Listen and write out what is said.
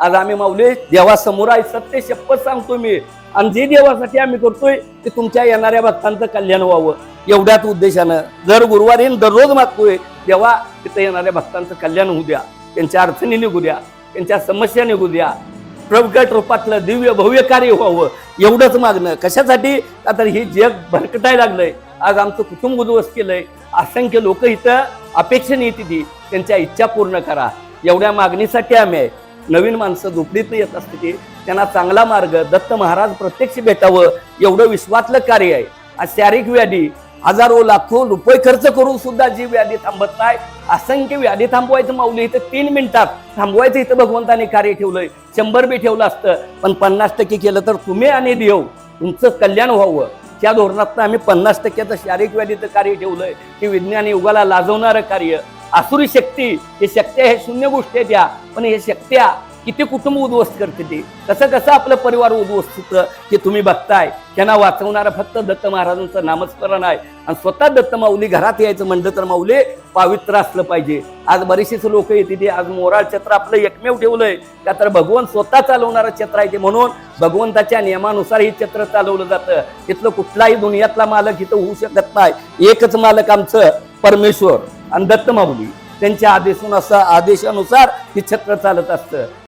आज आम्ही माऊली देवासमोर आहे सत्य शपथ सांगतो मी. आणि जे देवासाठी आम्ही करतोय ते तुमच्या येणाऱ्या भक्तांचं कल्याण व्हावं. एवढ्याच उद्देशानं दर गुरुवारी दररोज मागतोय देवा तिथं येणाऱ्या भक्तांचं कल्याण होऊ द्या. त्यांच्या अडचणी निघू द्या. त्यांच्या समस्या निघू द्या. प्रगट रूपातलं दिव्य भव्य कार्य व्हावं. एवढंच मागणं. कशासाठी? आता हे जग भरकटायला लागलंय. आज आमचं कुटुंब उद्ध्वस्त केलंय. असंख्य लोक इथं अपेक्षेने येते ती त्यांच्या इच्छा पूर्ण करा. एवढ्या मागणीसाठी आम्ही आहे. नवीन माणसं झोपडीत येत असते ती त्यांना चांगला मार्ग दत्त महाराज प्रत्यक्ष भेटावं एवढं विश्वातलं कार्य आहे. आज शारीरिक व्याधी हजारो लाखो रुपये खर्च करून सुद्धा जी व्याधी थांबत नाही असंख्य व्याधी थांबवायचं माऊली इथं तीन मिनिटात थांबवायचं इथं भगवंताने कार्य ठेवलंय. शंभर बी ठेवलं असतं पण पन्नास टक्के केलं तर तुम्ही आणि देव तुमचं कल्याण व्हावं. त्या धोरणात आम्ही पन्नास टक्क्याचं शारीरिक व्याधीचं कार्य ठेवलंय. की विज्ञान युगाला लाजवणारं कार्य. असुरी शक्ती हे शक्त्या हे शून्य गोष्टी आहेत या पण हे शक्त्या किती कुटुंब उद्ध्वस्त करते ते? कसं कसं आपलं परिवार उद्ध्वस्त होतं हे तुम्ही बघताय. त्यांना वाचवणारं फक्त दत्त महाराजांचं नामस्मरण आहे. आणि स्वतः दत्त माऊली घरात यायचं म्हणलं तर माऊले पावित्र असलं पाहिजे. आज बरेचसेच लोक येते ते. आज मोराळ छत्र आपलं एकमेव ठेवलंय. का तर भगवान स्वतः चालवणारं छत्र आहे ते म्हणून भगवंताच्या नियमानुसार हे छत्र चालवलं जातं. तिथलं कुठलाही दुनियातला मालक इथं होऊ शकत नाही. एकच मालक आमचं परमेश्वर. आणि दत्त त्यांच्या आदेशानुसार आदेशानुसार हे छत्र चालत असतं.